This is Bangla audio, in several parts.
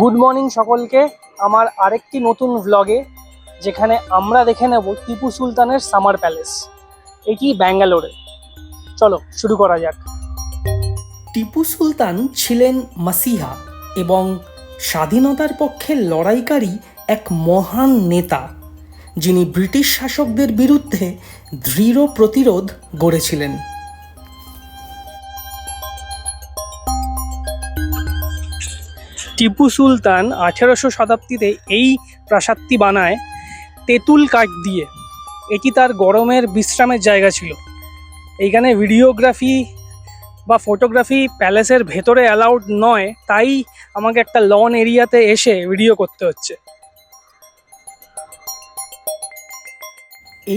গুড মর্নিং সকলকে। আমার আরেকটি নতুন ভ্লগে যেখানে আমরা দেখে নেব টিপু সুলতানের সামার প্যালেস এটি ব্যাঙ্গালোরে চলো, শুরু করা যাক। টিপু সুলতান ছিলেন মাসিহা। এবং স্বাধীনতার পক্ষে লড়াইকারী এক মহান নেতা, যিনি ব্রিটিশ শাসকদের বিরুদ্ধে দৃঢ় প্রতিরোধ গড়েছিলেন। টিপু সুলতান আঠেরোশো শতাব্দীতে এই প্রাসাদটি বানায় তেঁতুল কাঠ দিয়ে। এটি তার গরমের বিশ্রামের জায়গা ছিল। এইখানে ভিডিওগ্রাফি বা ফটোগ্রাফি প্যালেসের ভেতরে অ্যালাউড নয়, তাই আমাকে একটা লন এরিয়াতে এসে ভিডিও করতে হচ্ছে।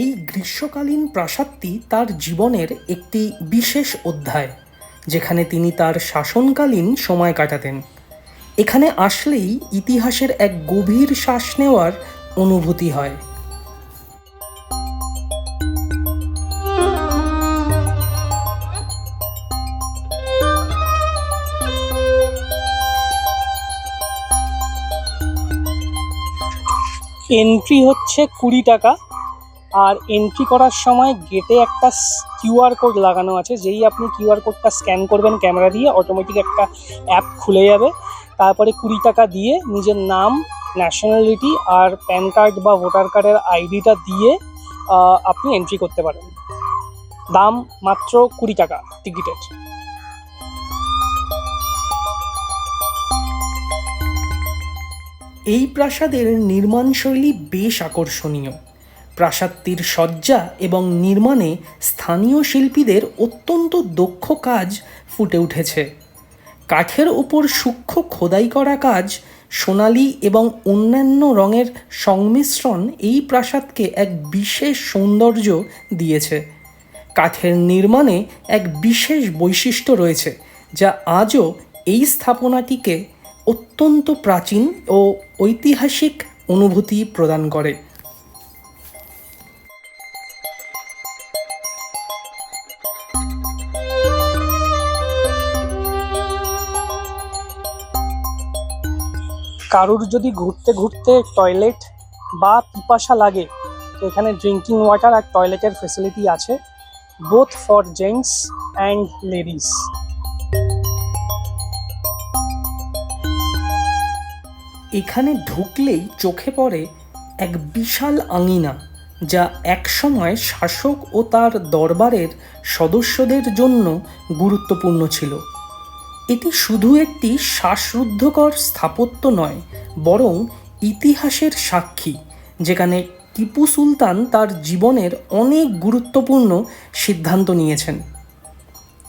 এই গ্রীষ্মকালীন প্রাসাদটি তার জীবনের একটি বিশেষ অধ্যায়, যেখানে তিনি তার শাসনকালীন সময় কাটাতেন। এখানে আসলেই ইতিহাসের এক গভীর শ্বাস নেওয়ার অনুভূতি হয়। এন্ট্রি হচ্ছে কুড়ি টাকা। আর এন্ট্রি করার সময় গেটে একটা কিউআর কোড লাগানো আছে, যেই আপনি কিউআর কোডটা স্ক্যান করবেন ক্যামেরা দিয়ে অটোমেটিক একটা অ্যাপ খুলে যাবে। তারপরে কুড়ি টাকা দিয়ে নিজের নাম ন্যাশনালিটি আর প্যান কার্ড বা ভোটার কার্ডের আইডিটা দিয়ে আপনি এন্ট্রি করতে পারেন। দাম মাত্র কুড়ি টাকা টিকিটের এই প্রাসাদের নির্মাণশৈলী বেশ আকর্ষণীয়। প্রাসাদটির সজ্জা এবং নির্মাণে স্থানীয় শিল্পীদের অত্যন্ত দক্ষ কাজ ফুটে উঠেছে। কাঠের ওপর সূক্ষ্ম খোদাই করা কাজ, সোনালি এবং অন্যান্য রঙের সংমিশ্রণ এই প্রাসাদকে এক বিশেষ সৌন্দর্য দিয়েছে। কাঠের নির্মাণে এক বিশেষ বৈশিষ্ট্য রয়েছে, যা আজও এই স্থাপনাটিকে অত্যন্ত প্রাচীন ও ঐতিহাসিক অনুভূতি প্রদান করে। কারুর যদি ঘুরতে ঘুরতে টয়লেট বা পিপাসা লাগে, এখানে ড্রিঙ্কিং ওয়াটার আর টয়লেটের ফেসিলিটি আছে both for gents and ladies এখানে ঢুকলেই চোখে পড়ে এক বিশাল আঙিনা, যা একসময় শাসক ও তার দরবারের সদস্যদের জন্য গুরুত্বপূর্ণ ছিল। এটি শুধু একটি শ্বাসরুদ্ধকর স্থাপত্য নয়, বরং ইতিহাসের সাক্ষী, যেখানে টিপু সুলতান তার জীবনের অনেক গুরুত্বপূর্ণ সিদ্ধান্ত নিয়েছেন।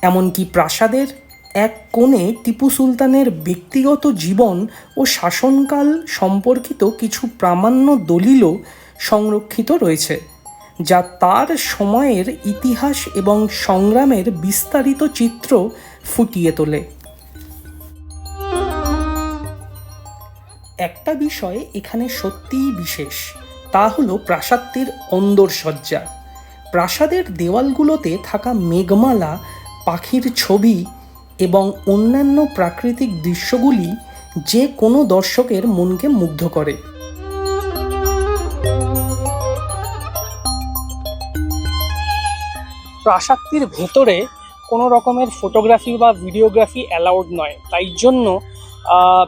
এমনকি প্রাসাদের এক কোণে টিপু সুলতানের ব্যক্তিগত জীবন ও শাসনকাল সম্পর্কিত কিছু প্রামাণ্য দলিলও সংরক্ষিত রয়েছে, যা তার সময়ের ইতিহাস এবং সংগ্রামের বিস্তারিত চিত্র ফুটিয়ে তোলে। একটা বিষয় এখানে সত্যিই বিশেষ, তা হলো প্রাসাদটির অন্দরসজ্জা। প্রাসাদের দেওয়ালগুলোতে থাকা মেঘমালা, পাখির ছবি এবং অন্যান্য প্রাকৃতিক দৃশ্যগুলি যে কোনো দর্শকের মনকে মুগ্ধ করে। প্রাসাদটির ভেতরে কোনো রকমের ফটোগ্রাফি বা ভিডিওগ্রাফি অ্যালাউড নয়। তাই জন্য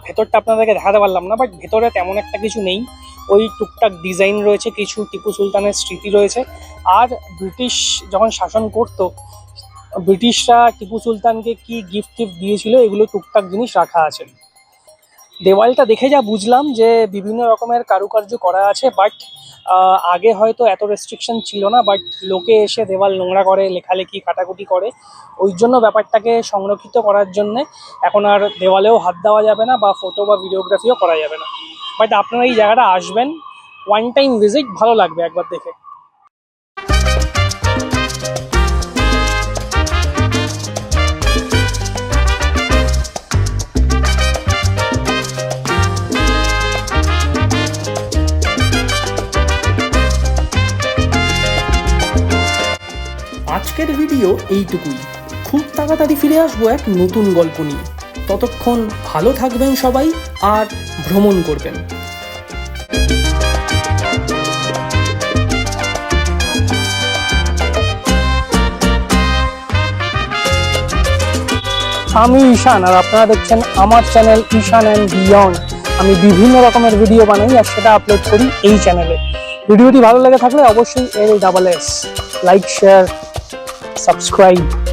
ভেতরটা আপনাদেরকে দেখাতে পারলাম না বাট ভেতরে তেমন একটা কিছু নেই। ওই টুকটাক ডিজাইন রয়েছে, কিছু টিপু সুলতানের স্মৃতি রয়েছে। আর ব্রিটিশ যখন শাসন করতো ব্রিটিশরা টিপু সুলতানকে কি গিফট টিফট দিয়েছিল এগুলো টুকটাক জিনিস রাখা আছে। দেওয়ালটা দেখে যা বুঝলাম যে বিভিন্ন রকমের কারুকার্য করা আছে বাট আগে হয়তো এত রেস্ট্রিকশন ছিল না বাট লোকে এসে দেওয়াল নোংরা করে, লেখালেখি, কাটাকুটি করে। ওই জন্য ব্যাপারটাকে সংরক্ষিত করার জন্যে এখন আর দেওয়ালেও হাত দেওয়া যাবে না বা ফটো বা ভিডিওগ্রাফিও করা যাবে না। বাট আপনারা এই জায়গাটা আসবেন ওয়ান টাইম ভিজিট ভালো লাগবে একবার দেখে। আজকের ভিডিও এইটুকুই। খুব তাড়াতাড়ি ফিরে আসব এক নতুন গল্প নিয়ে। ততক্ষণ ভালো থাকবেন সবাই আর ভ্রমণ করবেন। আমি ঈশান আর আপনারা দেখছেন আমার চ্যানেল ঈশান অ্যান্ড বিয়ন্ড। আমি বিভিন্ন রকমের ভিডিও বানাই আর সেটা আপলোড করি এই চ্যানেলে। ভিডিওটি ভালো লেগে থাকলে অবশ্যই L double S, like, share subscribe.